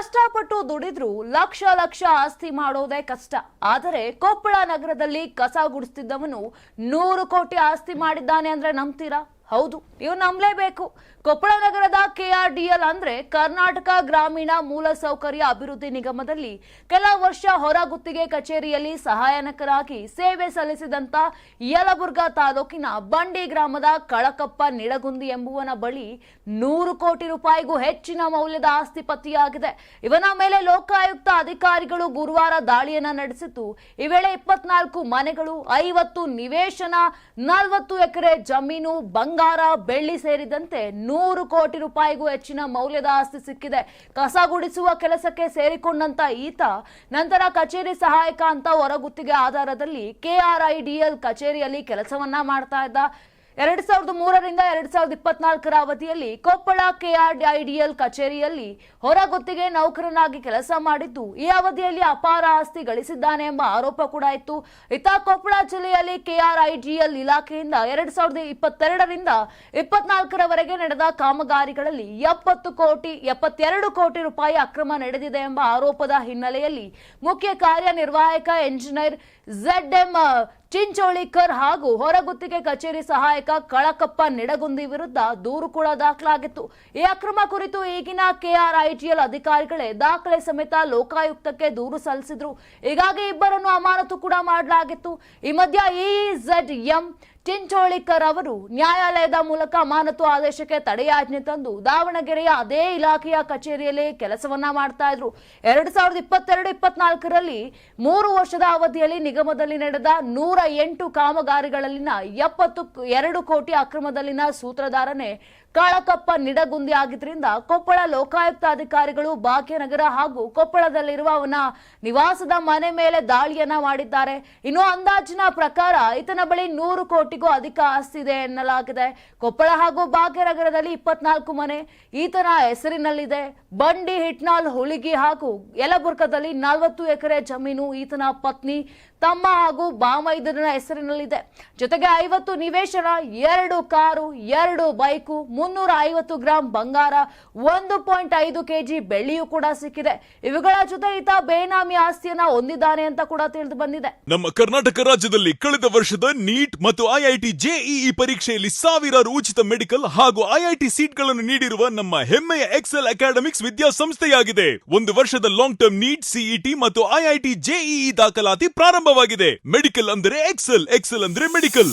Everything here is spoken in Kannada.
ಕಷ್ಟಪಟ್ಟು ದುಡಿದ್ರು ಲಕ್ಷ ಲಕ್ಷ ಆಸ್ತಿ ಮಾಡೋದೇ ಕಷ್ಟ. ಆದರೆ ಕೊಪ್ಪಳ ನಗರದಲ್ಲಿ ಕಸ ಗುಡಿಸ್ತಿದ್ದವನು ನೂರು ಕೋಟಿ ಆಸ್ತಿ ಮಾಡಿದ್ದಾನೆ ಅಂದ್ರೆ ನಂಬ್ತೀರಾ? ಹೌದು ನೀವು ನಂಬಲೇಬೇಕು. ಕೊಪ್ಪಳ ನಗರದ ಕೆಆರ್ಡಿಎಲ್ ಅಂದ್ರೆ ಕರ್ನಾಟಕ ಗ್ರಾಮೀಣ ಮೂಲಸೌಕರ್ಯ ಅಭಿವೃದ್ಧಿ ನಿಗಮದಲ್ಲಿ ಕೆಲ ವರ್ಷ ಹೊರಗುತ್ತಿಗೆ ಕಚೇರಿಯಲ್ಲಿ ಸಹಾಯಕರಾಗಿ ಸೇವೆ ಸಲ್ಲಿಸಿದಂತ ಯಲಬುರ್ಗ ತಾಲೂಕಿನ ಬಂಡಿ ಗ್ರಾಮದ ಕಳಕಪ್ಪ ನಿಡಗುಂದಿ ಎಂಬುವನ ಬಳಿ ನೂರು ಕೋಟಿ ರೂಪಾಯಿಗೂ ಹೆಚ್ಚಿನ ಮೌಲ್ಯದ ಆಸ್ತಿ ಪತ್ತೆಯಾಗಿದೆ. ಇವನ ಮೇಲೆ ಲೋಕಾಯುಕ್ತ ಅಧಿಕಾರಿಗಳು ಗುರುವಾರ ದಾಳಿಯನ್ನ ನಡೆಸಿದ್ದು, ಈ ವೇಳೆ ಇಪ್ಪತ್ನಾಲ್ಕು ಮನೆಗಳು, ಐವತ್ತು ನಿವೇಶನ, ನಲವತ್ತು ಎಕರೆ ಜಮೀನು ಬಂಗಾರ, ಬೆಳ್ಳಿ ಸೇರಿದಂತೆ ನೂರು ಕೋಟಿ ರೂಪಾಯಿಗೂ ಹೆಚ್ಚಿನ ಮೌಲ್ಯದ ಆಸ್ತಿ ಸಿಕ್ಕಿದೆ. ಕಸ ಗುಡಿಸುವ ಕೆಲಸಕ್ಕೆ ಸೇರಿಕೊಂಡಂತ ಈತ ನಂತರ ಕಚೇರಿ ಸಹಾಯಕ ಅಂತ ಹೊರಗುತ್ತಿಗೆ ಆಧಾರದಲ್ಲಿ ಕೆಆರ್ಐಡಿಎಲ್ ಕಚೇರಿಯಲ್ಲಿ ಕೆಲಸವನ್ನ ಮಾಡ್ತಾ ಇದ್ದ. ಎರಡ್ ಸಾವಿರದ ಮೂರರಿಂದ ಎರಡ್ ಸಾವಿರದ ಇಪ್ಪತ್ನಾಲ್ಕರ ಅವಧಿಯಲ್ಲಿ ಕೊಪ್ಪಳ ಕೆಆರ್ಐಡಿಎಲ್ ಕಚೇರಿಯಲ್ಲಿ ಹೊರಗುತ್ತಿಗೆ ನೌಕರನಾಗಿ ಕೆಲಸ ಮಾಡಿದ್ದು, ಈ ಅವಧಿಯಲ್ಲಿ ಅಪಾರ ಆಸ್ತಿ ಗಳಿಸಿದ್ದಾನೆ ಎಂಬ ಆರೋಪ ಕೂಡ ಇತ್ತು. ಇತ ಕೊಪ್ಪಳ ಜಿಲ್ಲೆಯಲ್ಲಿ ಕೆಆರ್ಐಡಿಎಲ್ ಇಲಾಖೆಯಿಂದ ಎರಡ್ ಸಾವಿರದ ಇಪ್ಪತ್ತೆರಡರಿಂದ ಇಪ್ಪತ್ನಾಲ್ಕರವರೆಗೆ ನಡೆದ ಕಾಮಗಾರಿಗಳಲ್ಲಿ ಎಪ್ಪತ್ತು ಕೋಟಿ, ಎಪ್ಪತ್ತೆರಡು ಕೋಟಿ ರೂಪಾಯಿ ಅಕ್ರಮ ನಡೆದಿದೆ ಎಂಬ ಆರೋಪದ ಹಿನ್ನೆಲೆಯಲ್ಲಿ ಮುಖ್ಯ ಕಾರ್ಯನಿರ್ವಾಹಕ ಎಂಜಿನಿಯರ್ ಝೆಡ್ ಎಂ ಚಿಂಚೋಳಿಕರ್ ಹಾಗೂ ಹೊರಗುತ್ತಿಗೆ ಕಚೇರಿ ಸಹಾಯಕ ಕಳಕಪ್ಪ ನಿಡಗುಂದಿ ವಿರುದ್ಧ ದೂರು ಕೂಡ ದಾಖಲಾಗಿತ್ತು. ಈ ಅಕ್ರಮ ಕುರಿತು ಈಗಿನ ಕೆಆರ್ಐಟಿಎಲ್ ಅಧಿಕಾರಿಗಳೇ ದಾಖಲೆ ಸಮೇತ ಲೋಕಾಯುಕ್ತಕ್ಕೆ ದೂರು ಸಲ್ಲಿಸಿದ್ರು. ಹೀಗಾಗಿ ಇಬ್ಬರನ್ನು ಅಮಾನತು ಕೂಡ ಮಾಡಲಾಗಿತ್ತು. ಈ ಮಧ್ಯ ಇಝಡ್ ಎಂ ಚಿಂಚೋಳಿಕರ್ ಅವರು ನ್ಯಾಯಾಲಯದ ಮೂಲಕ ಅಮಾನತು ಆದೇಶಕ್ಕೆ ತಡೆಯಾಜ್ಞೆ ತಂದು ದಾವಣಗೆರೆಯ ಅದೇ ಇಲಾಖೆಯ ಕಚೇರಿಯಲ್ಲಿ ಕೆಲಸವನ್ನ ಮಾಡ್ತಾ ಇದ್ರು. ಎರಡ್ ಸಾವಿರದ ಇಪ್ಪತ್ತೆರಡು, ಇಪ್ಪತ್ನಾಲ್ಕರಲ್ಲಿ ಮೂರು ವರ್ಷದ ಅವಧಿಯಲ್ಲಿ ನಿಗಮದಲ್ಲಿ ನಡೆದ ನೂರ ಎಂಟು ಕಾಮಗಾರಿಗಳಲ್ಲಿನ ಎಪ್ಪತ್ತು, ಎರಡು ಕೋಟಿ ಅಕ್ರಮದಲ್ಲಿನ ಸೂತ್ರಧಾರನೇ ಕಾಳಕಪ್ಪ ನಿಡಗುಂದಿ ಆಗಿದ್ದರಿಂದ ಕೊಪ್ಪಳ ಲೋಕಾಯುಕ್ತ ಅಧಿಕಾರಿಗಳು ಭಾಗ್ಯನಗರ ಹಾಗೂ ಕೊಪ್ಪಳದಲ್ಲಿರುವ ಅವನ ನಿವಾಸದ ಮನೆ ಮೇಲೆ ದಾಳಿಯನ್ನ ಮಾಡಿದ್ದಾರೆ. ಇನ್ನು ಅಂದಾಜಿನ ಪ್ರಕಾರ ಈತನ ಬಳಿ ನೂರು ಕೋಟಿಗೂ ಅಧಿಕ ಆಸ್ತಿ ಇದೆ ಎನ್ನಲಾಗಿದೆ. ಕೊಪ್ಪಳ ಹಾಗೂ ಭಾಗ್ಯನಗರದಲ್ಲಿ ಇಪ್ಪತ್ನಾಲ್ಕು ಮನೆ, ಈತನ ಹೆಸರಿನಲ್ಲಿದೆ. ಬಂಡಿ, ಹಿಟ್ನಾಲ್, ಹುಲಿಗಿ ಹಾಗೂ ಯಲಬುರ್ಗದಲ್ಲಿ ನಲವತ್ತು ಎಕರೆ ಜಮೀನು ಈತನ ಪತ್ನಿ, ತಮ್ಮ ಹಾಗೂ ಬಾಮೈದನ ಹೆಸರಿನಲ್ಲಿದೆ. ಜೊತೆಗೆ ಐವತ್ತು ನಿವೇಶನ, ಎರಡು ಕಾರು, ಎರಡು ಬೈಕು ಮುನ್ನೂರ ಐವತ್ತು ಗ್ರಾಂ ಬಂಗಾರ, ಒಂದು ಪಾಯಿಂಟ್ ಐದು ಕೆಜಿ ಬೆಳ್ಳಿಯೂ ಕೂಡ ಸಿಕ್ಕಿದೆ. ಇವುಗಳ ಜೊತೆ ಈತ ಬೇನಾಮಿ ಆಸ್ತಿಯನ್ನ ಹೊಂದಿದ್ದಾನೆ ಅಂತ ಕೂಡ ತಿಳಿದು ಬಂದಿದೆ. ನಮ್ಮ ಕರ್ನಾಟಕ ರಾಜ್ಯದಲ್ಲಿ ಕಳೆದ ವರ್ಷದ ನೀಟ್ ಮತ್ತು ಐಐಟಿ ಜೆಇಇ ಪರೀಕ್ಷೆಯಲ್ಲಿ ಸಾವಿರಾರು ಉಚಿತ ಮೆಡಿಕಲ್ ಹಾಗೂ ಐಐಟಿ ಸೀಟ್ಗಳನ್ನು ನೀಡಿರುವ ನಮ್ಮ ಹೆಮ್ಮೆಯ ಎಕ್ಸೆಲ್ ಅಕಾಡೆಮಿಕ್ಸ್ ವಿದ್ಯಾಸಂಸ್ಥೆಯಾಗಿದೆ. ಒಂದು ವರ್ಷದ ಲಾಂಗ್ ಟರ್ಮ್ ನೀಟ್, ಸಿಇಟಿ ಮತ್ತು ಐಐಟಿ ಜೆಇಇ ದಾಖಲಾತಿ ಪ್ರಾರಂಭವಾಗಿದೆ. ಮೆಡಿಕಲ್ ಅಂದರೆ ಎಕ್ಸೆಲ್ ಎಕ್ಸೆಲ್ ಅಂದ್ರೆ ಮೆಡಿಕಲ್.